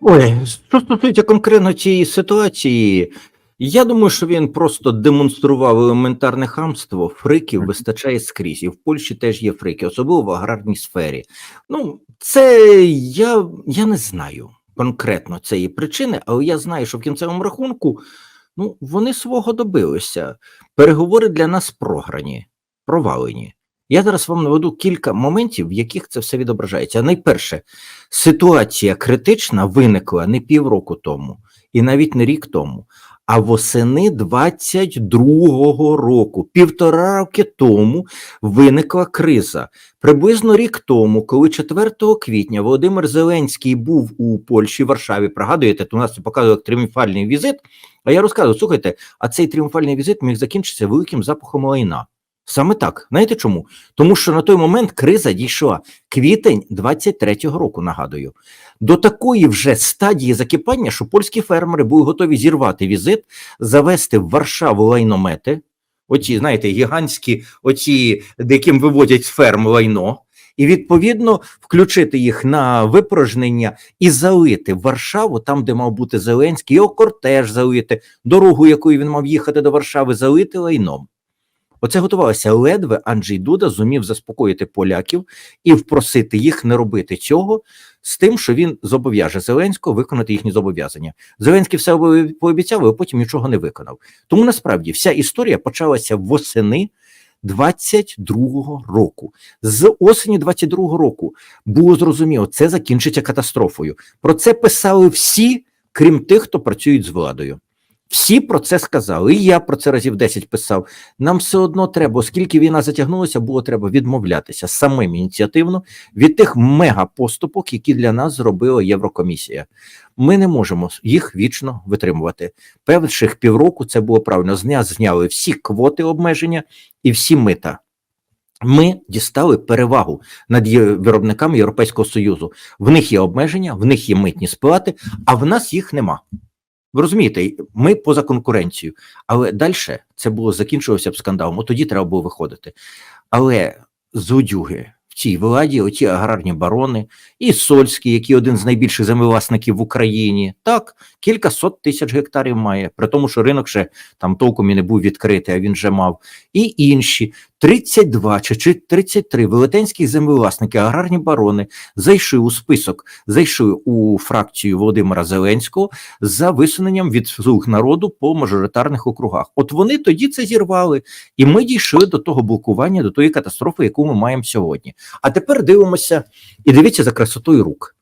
Ой, що стосується конкретно цієї ситуації, я думаю, що він просто демонстрував елементарне хамство. Фриків вистачає скрізь, і в Польщі теж є фрики, особливо в аграрній сфері. Ну, це я, я не знаю конкретно цієї причини, але я знаю, що в кінцевому рахунку ну, вони свого добилися. Переговори для нас програні, провалені. Я зараз вам наведу кілька моментів, в яких це все відображається. Найперше, ситуація критична виникла не півроку тому, і навіть не рік тому, а восени 22-го року, півтора роки тому виникла криза. Приблизно рік тому, коли 4 квітня Володимир Зеленський був у Польщі, Варшаві, пригадуєте, то у нас показував тріумфальний візит. А я розказував, слухайте, а цей тріумфальний візит міг закінчитися великим запахом лайна. Саме так. Знаєте чому? Тому що на той момент криза дійшла квітень 23-го року, нагадую, до такої вже стадії закипання, що польські фермери були готові зірвати візит, завести в Варшаву лайномети, оці, знаєте, гігантські, оці, яким виводять з ферм лайно, і відповідно включити їх на випорожнення і залити Варшаву, там, де мав бути Зеленський, його кортеж залити, дорогу, якою він мав їхати до Варшави, залити лайном. Оце готувалося ледве Анджей Дуда зумів заспокоїти поляків і впросити їх не робити цього з тим, що він зобов'яже Зеленського виконати їхні зобов'язання. Зеленський все пообіцяв, а потім нічого не виконав. Тому насправді вся історія почалася восени 22-го року. З осені 22-го року було зрозуміло, це закінчиться катастрофою. Про це писали всі, крім тих, хто працюють з владою. Всі про це сказали, і я про це разів 10 писав. Нам все одно треба, оскільки війна затягнулася, було треба відмовлятися самим ініціативно від тих мегапоступок, які для нас зробила Єврокомісія. Ми не можемо їх вічно витримувати. Перших півроку це було правильно. З дня зняли всі квоти обмеження і всі мита. Ми дістали перевагу над виробниками Європейського Союзу. В них є обмеження, в них є митні сплати, а в нас їх нема. Ви розумієте, ми поза конкуренцією, але далі це було закінчилося б скандалом. От тоді треба було виходити. Але злодюги в цій владі, оті аграрні барони, і Сольський, який один з найбільших землевласників в Україні, так, кілька сот тисяч гектарів має, при тому, що ринок ще там толком і не був відкритий, а він вже мав. І інші 32 чи чи 33 велетенські землевласники, аграрні барони зайшли у список, зайшли у фракцію Володимира Зеленського за висуненням від слуг народу по мажоритарних округах. От вони тоді це зірвали, і ми дійшли до того блокування, до тої катастрофи, яку ми маємо сьогодні. А тепер дивимося і дивіться за красотою рук.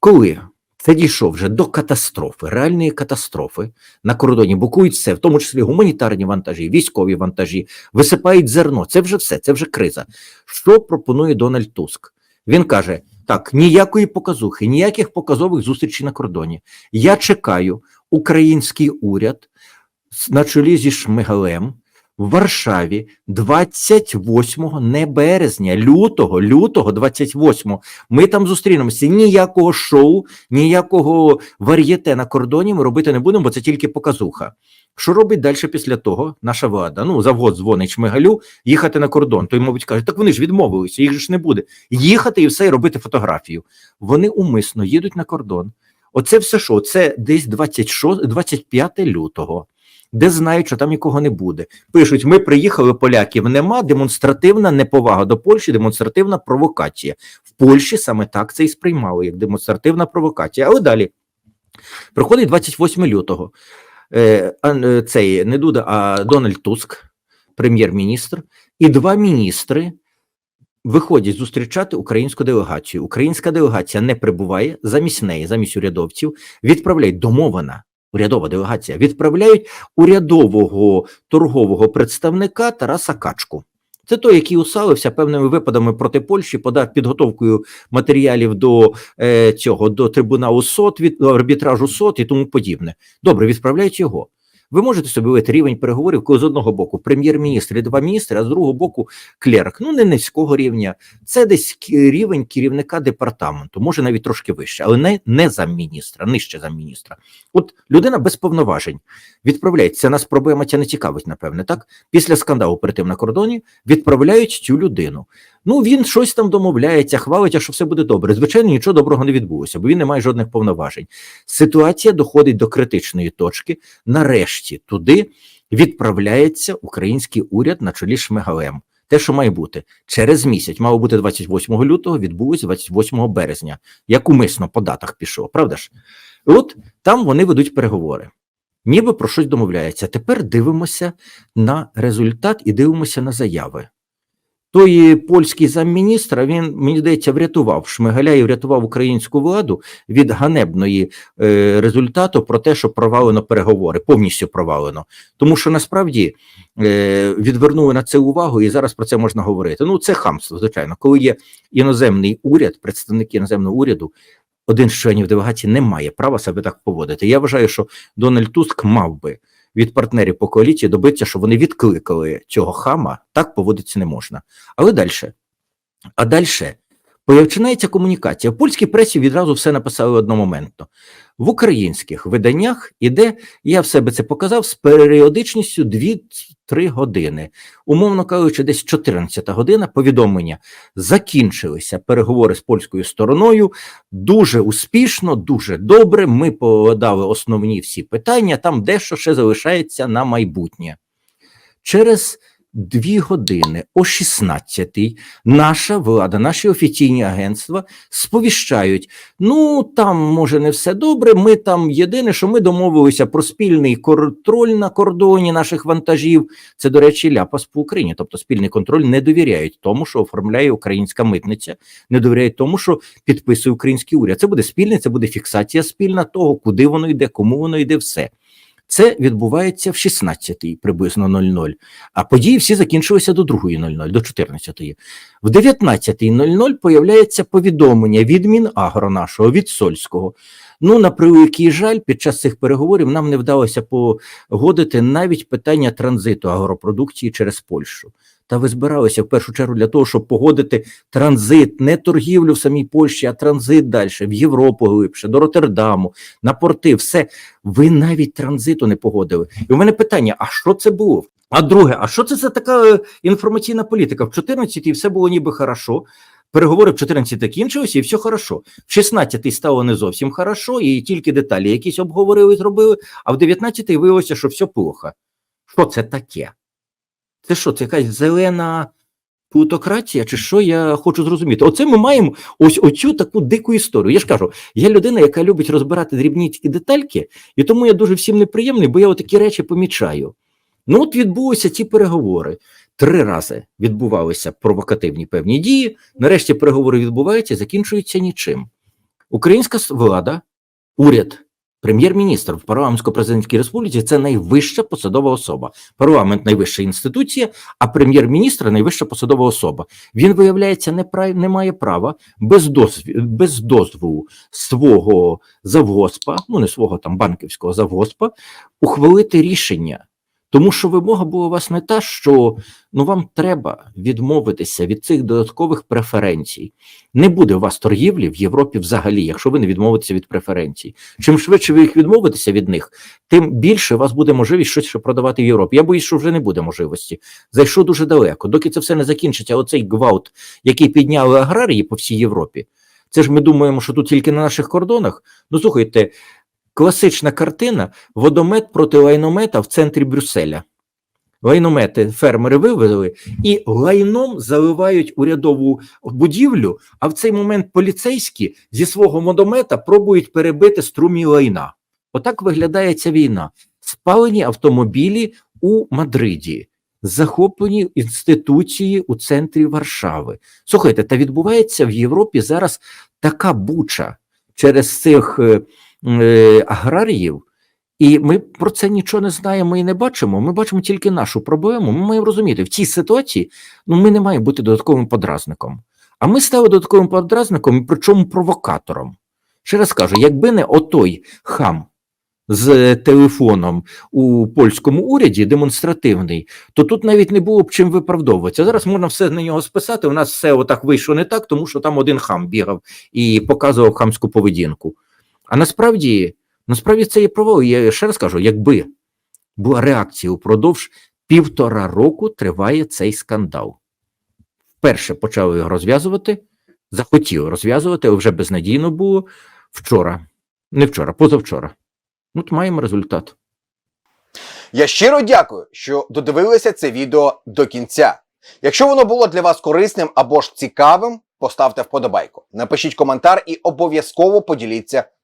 Коли це дійшов вже до катастрофи, реальної катастрофи на кордоні, блокують все, в тому числі гуманітарні вантажі, військові вантажі, висипають зерно. Це вже все, це вже криза. Що пропонує Дональд Туск? Він каже: так, ніякої показухи, ніяких показових зустрічей на кордоні. Я чекаю український уряд на чолі зі Шмигалем в Варшаві 28 не березня, лютого, лютого 28 Ми там зустрінемося. Ніякого шоу, ніякого вар'єте на кордоні ми робити не будемо, бо це тільки показуха. Що робить далі після того наша влада? Ну, завгод дзвонить Шмигалю їхати на кордон. Той, мабуть, каже, так вони ж відмовилися, їх ж не буде. Їхати і все, і робити фотографію. Вони умисно їдуть на кордон. Оце все що? Це десь 26, 25 лютого, де знають, що там нікого не буде. Пишуть: ми приїхали, поляків нема. Демонстративна неповага до Польщі, демонстративна провокація. В Польщі саме так це і сприймали, як демонстративна провокація. Але далі приходить 28 лютого. Е, е, цей не Дуда, а Дональд Туск, прем'єр-міністр, і два міністри виходять зустрічати українську делегацію. Українська делегація не прибуває замість неї, замість урядовців, відправляють домована урядова делегація, відправляють урядового торгового представника Тараса Качку. Це той, який усалився певними випадами проти Польщі, подав підготовкою матеріалів до е, цього до трибуналу СОТ, від арбітражу СОТ і тому подібне. Добре, відправляють його. Ви можете собі уявити рівень переговорів, коли з одного боку прем'єр-міністр і два міністри, а з другого боку клерк. Ну не низького рівня. Це десь рівень керівника департаменту, може навіть трошки вище, але не, не замміністра, нижче замміністра. От людина без повноважень відправляється. Нас проблема ця не цікавить, напевне, так? Після скандалу перед тим на кордоні відправляють цю людину. Ну, він щось там домовляється, хвалить, що все буде добре. Звичайно, нічого доброго не відбулося, бо він не має жодних повноважень. Ситуація доходить до критичної точки. Нарешті туди відправляється український уряд на чолі з Шмигалем. Те, що має бути через місяць, мало бути 28 лютого, відбулося 28 березня. Як умисно по датах пішов, правда ж? От там вони ведуть переговори, ніби про щось домовляються. Тепер дивимося на результат і дивимося на заяви. Той польський замміністра, він, мені здається, врятував Шмигаля і врятував українську владу від ганебної е, результату про те, що провалено переговори, повністю провалено. Тому що насправді е, відвернули на це увагу, і зараз про це можна говорити. Ну, це хамство, звичайно. Коли є іноземний уряд, представники іноземного уряду, один з членів делегації не має права себе так поводити. Я вважаю, що Дональд Туск мав би від партнерів по коаліції добитися, щоб вони відкликали цього хама, так поводитися не можна. Але далі. А далі починається комунікація. В польській пресі відразу все написали одномоментно. В українських виданнях іде, я в себе це показав, з періодичністю 2-3 години. Умовно кажучи, десь 14 година повідомлення. Закінчилися переговори з польською стороною. Дуже успішно, дуже добре. Ми подали основні всі питання, там дещо ще залишається на майбутнє. Через дві години о 16-й наша влада, наші офіційні агентства сповіщають: ну там може не все добре. Ми там єдине, що ми домовилися про спільний контроль на кордоні наших вантажів. Це, до речі, ляпас по Україні. Тобто спільний контроль не довіряють тому, що оформляє українська митниця, не довіряють тому, що підписує український уряд. Це буде спільне, це буде фіксація спільна того, куди воно йде, кому воно йде, все. Це відбувається в 16-й приблизно 00, а події всі закінчилися до 2.00, до 14-ї. В 19.00 появляється повідомлення від Мінагро нашого, від Сольського. Ну, на превеликий жаль, під час цих переговорів нам не вдалося погодити навіть питання транзиту агропродукції через Польщу. Та ви збиралися в першу чергу для того, щоб погодити транзит, не торгівлю в самій Польщі, а транзит далі, в Європу глибше, до Роттердаму, на порти, все. Ви навіть транзиту не погодили. І у мене питання: а що це було? А друге, а що це за така е, інформаційна політика? В 14-й все було ніби хорошо. Переговори в 14 закінчилися, і все хорошо. В 16-й стало не зовсім хорошо, і тільки деталі якісь обговорили, зробили, а в 19-й виявилося, що все плохо. Що це таке? Це що, це якась зелена плутократія, чи що я хочу зрозуміти? Оце ми маємо ось оцю таку дику історію. Я ж кажу, я людина, яка любить розбирати дрібні детальки, і тому я дуже всім неприємний, бо я отакі речі помічаю. Ну, от відбулися ці переговори. Три рази відбувалися провокативні певні дії. Нарешті переговори відбуваються, закінчуються нічим. Українська влада, уряд, прем'єр-міністр в парламентсько-президентській республіці це найвища посадова особа. Парламент найвища інституція, а прем'єр-міністр найвища посадова особа. Він виявляється, не, прав, не має права без дозві, без дозволу свого завгоспа, ну не свого там банківського завгоспа, ухвалити рішення. Тому що вимога була у вас не та, що ну вам треба відмовитися від цих додаткових преференцій. Не буде у вас торгівлі в Європі взагалі, якщо ви не відмовитеся від преференцій. Чим швидше ви їх відмовитеся від них, тим більше у вас буде можливість щось ще продавати в Європі. Я боюсь, що вже не буде можливості. Зайшов дуже далеко. Доки це все не закінчиться, оцей гвалт, який підняли аграрії по всій Європі. Це ж ми думаємо, що тут тільки на наших кордонах. Ну слухайте. Класична картина водомет проти лайномета в центрі Брюсселя. Лайномети фермери вивели і лайном заливають урядову будівлю, а в цей момент поліцейські зі свого водомета пробують перебити струмі лайна. Отак виглядає ця війна. Спалені автомобілі у Мадриді, захоплені інституції у центрі Варшави. Слухайте, та відбувається в Європі зараз така буча через цих е, аграріїв, і ми про це нічого не знаємо і не бачимо. Ми бачимо тільки нашу проблему. Ми маємо розуміти, в цій ситуації ну, ми не маємо бути додатковим подразником. А ми стали додатковим подразником, причому провокатором. Ще раз кажу, якби не отой хам з телефоном у польському уряді демонстративний, то тут навіть не було б чим виправдовуватися. Зараз можна все на нього списати. У нас все отак вийшло не так, тому що там один хам бігав і показував хамську поведінку. А насправді, насправді це є провал. Я ще раз кажу, якби була реакція упродовж півтора року триває цей скандал. вперше почав його розв'язувати, захотів розв'язувати, але вже безнадійно було вчора. Не вчора, позавчора. От маємо результат. Я щиро дякую, що додивилися це відео до кінця. Якщо воно було для вас корисним або ж цікавим, поставте вподобайку, напишіть коментар і обов'язково поділіться